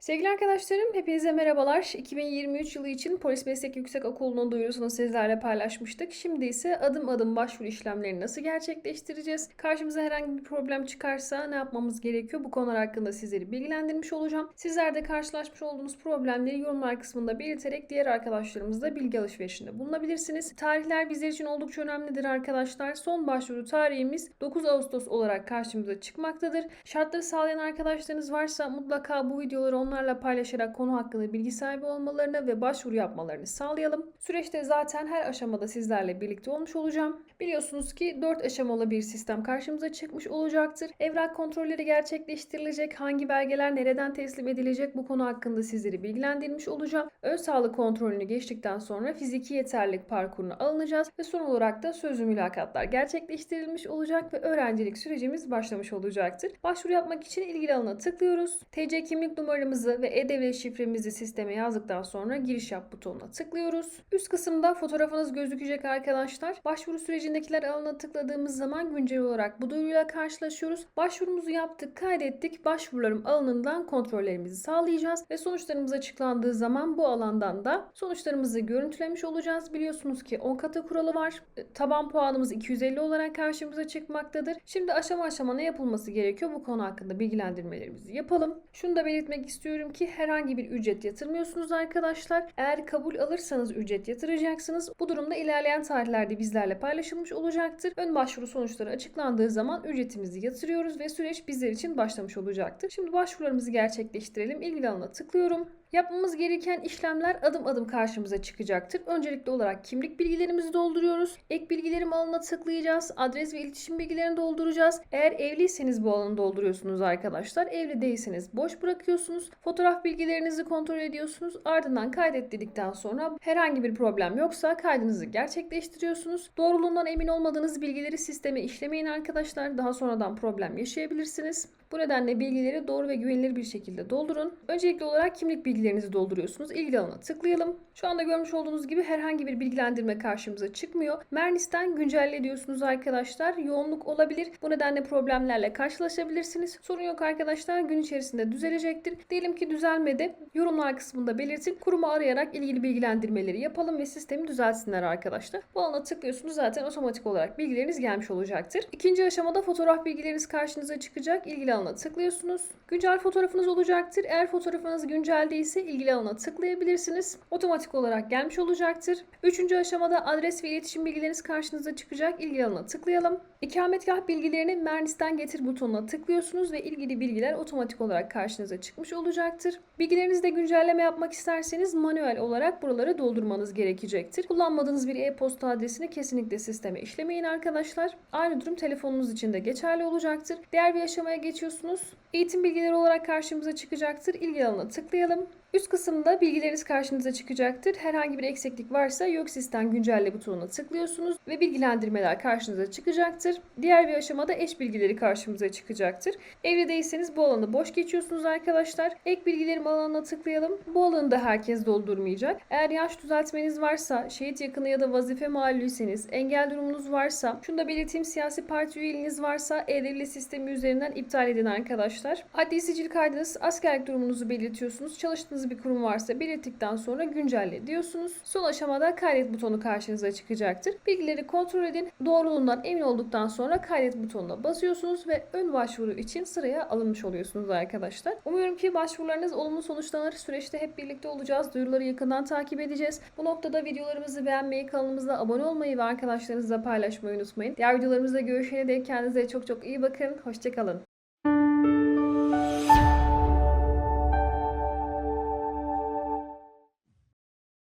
Sevgili arkadaşlarım, hepinize merhabalar. 2023 yılı için Polis Meslek Yüksek Okulu'nun duyurusunu sizlerle paylaşmıştık. Şimdi ise adım adım başvuru işlemlerini nasıl gerçekleştireceğiz? Karşımıza herhangi bir problem çıkarsa ne yapmamız gerekiyor? Bu konular hakkında sizleri bilgilendirmiş olacağım. Sizler de karşılaşmış olduğunuz problemleri yorumlar kısmında belirterek diğer arkadaşlarımızla bilgi alışverişinde bulunabilirsiniz. Tarihler bizler için oldukça önemlidir arkadaşlar. Son başvuru tarihimiz 9 Ağustos olarak karşımıza çıkmaktadır. Şartları sağlayan arkadaşlarınız varsa mutlaka bu videoları onlarla paylaşarak konu hakkında bilgi sahibi olmalarını ve başvuru yapmalarını sağlayalım. Süreçte zaten her aşamada sizlerle birlikte olmuş olacağım. Biliyorsunuz ki 4 aşamalı bir sistem karşımıza çıkmış olacaktır. Evrak kontrolleri gerçekleştirilecek, hangi belgeler nereden teslim edilecek bu konu hakkında sizleri bilgilendirmiş olacağım. Ön sağlık kontrolünü geçtikten sonra fiziki yeterlilik parkuruna alınacağız ve son olarak da sözlü mülakatlar gerçekleştirilmiş olacak ve öğrencilik sürecimiz başlamış olacaktır. Başvuru yapmak için ilgili alana tıklıyoruz. TC kimlik numaramızı ve e-devlet şifremizi sisteme yazdıktan sonra giriş yap butonuna tıklıyoruz. Üst kısımda fotoğrafınız gözükecek arkadaşlar. Başvuru sürecindekiler alanına tıkladığımız zaman güncel olarak bu duyuruyla karşılaşıyoruz. Başvurumuzu yaptık, kaydettik. Başvurularım alanından kontrollerimizi sağlayacağız ve sonuçlarımız açıklandığı zaman bu alandan da sonuçlarımızı görüntülemiş olacağız. Biliyorsunuz ki 10 katı kuralı var. E, Taban puanımız 250 olarak karşımıza çıkmaktadır. Şimdi aşama aşama ne yapılması gerekiyor bu konu hakkında bilgilendirmelerimizi yapalım. Şunu da belirtmek istiyorum ki herhangi bir ücret yatırmıyorsunuz arkadaşlar. Eğer kabul alırsanız ücret yatıracaksınız. Bu durumda ilerleyen tarihlerde bizlerle paylaşılmış olacaktır. Ön başvuru sonuçları açıklandığı zaman ücretimizi yatırıyoruz ve süreç bizler için başlamış olacaktır. Şimdi başvurularımızı gerçekleştirelim. İlgili alana tıklıyorum. Yapmamız gereken işlemler adım adım karşımıza çıkacaktır. Öncelikli olarak kimlik bilgilerimizi dolduruyoruz. Ek bilgilerim alanına tıklayacağız. Adres ve iletişim bilgilerini dolduracağız. Eğer evliyseniz bu alanı dolduruyorsunuz arkadaşlar. Evli değilseniz boş bırakıyorsunuz. Fotoğraf bilgilerinizi kontrol ediyorsunuz. Ardından kaydet dedikten sonra herhangi bir problem yoksa kaydınızı gerçekleştiriyorsunuz. Doğruluğundan emin olmadığınız bilgileri sisteme işlemeyin arkadaşlar. Daha sonradan problem yaşayabilirsiniz. Bu nedenle bilgileri doğru ve güvenilir bir şekilde doldurun. Öncelikli olarak kimlik bilgilerinizi dolduruyorsunuz. İlgili alana tıklayalım. Şu anda görmüş olduğunuz gibi herhangi bir bilgilendirme karşımıza çıkmıyor. Mernis'ten güncelle diyorsunuz arkadaşlar. Yoğunluk olabilir. Bu nedenle problemlerle karşılaşabilirsiniz. Sorun yok arkadaşlar. Gün içerisinde düzelecektir. Diyelim ki düzelmedi. Yorumlar kısmında belirtin. Kurumu arayarak ilgili bilgilendirmeleri yapalım ve sistemi düzeltsinler arkadaşlar. Bu alana tıklıyorsunuz. Zaten otomatik olarak bilgileriniz gelmiş olacaktır. İkinci aşamada fotoğraf bilgileriniz karşınıza çıkacak. İlgili alana tıklıyorsunuz. Güncel fotoğrafınız olacaktır. Eğer fotoğrafınız güncel değilse ilgili alana tıklayabilirsiniz. Otomatik olarak gelmiş olacaktır. Üçüncü aşamada adres ve iletişim bilgileriniz karşınıza çıkacak. İlgili alana tıklayalım. İkametgah bilgilerini Mernis'ten getir butonuna tıklıyorsunuz ve ilgili bilgiler otomatik olarak karşınıza çıkmış olacaktır. Bilgilerinizde güncelleme yapmak isterseniz manuel olarak buraları doldurmanız gerekecektir. Kullanmadığınız bir e-posta adresini kesinlikle sisteme işlemeyin arkadaşlar. Aynı durum telefonunuz için de geçerli olacaktır. Diğer bir aşamaya geçiyorsunuz. Eğitim bilgileri olarak karşımıza çıkacaktır. İlgili alana tıklayalım. Üst kısımda bilgileriniz karşınıza çıkacaktır. Herhangi bir eksiklik varsa yok sistem güncelle butonuna tıklıyorsunuz ve bilgilendirmeler karşınıza çıkacaktır. Diğer bir aşamada eş bilgileri karşımıza çıkacaktır. Evli değilseniz bu alanı boş geçiyorsunuz arkadaşlar. Ek bilgilerim alanına tıklayalım. Bu alanı da herkes doldurmayacak. Eğer yaş düzeltmeniz varsa, şehit yakını ya da vazife mağluyseniz, engel durumunuz varsa, şunu da belirteyim siyasi parti üyeliğiniz varsa e-devlet sistemi üzerinden iptal edin arkadaşlar. Adli sicil kaydınız, askerlik durumunuzu belirtiyorsunuz. Çalıştığınız bir kurum varsa belirttikten sonra güncelle diyorsunuz. Son aşamada kaydet butonu karşınıza çıkacaktır. Bilgileri kontrol edin. Doğruluğundan emin olduktan sonra kaydet butonuna basıyorsunuz ve ön başvuru için sıraya alınmış oluyorsunuz arkadaşlar. Umuyorum ki başvurularınız olumlu sonuçlanır. Süreçte hep birlikte olacağız. Duyuruları yakından takip edeceğiz. Bu noktada videolarımızı beğenmeyi, kanalımıza abone olmayı ve arkadaşlarınızla paylaşmayı unutmayın. Diğer videolarımızda görüşene dek kendinize çok çok iyi bakın. Hoşçakalın.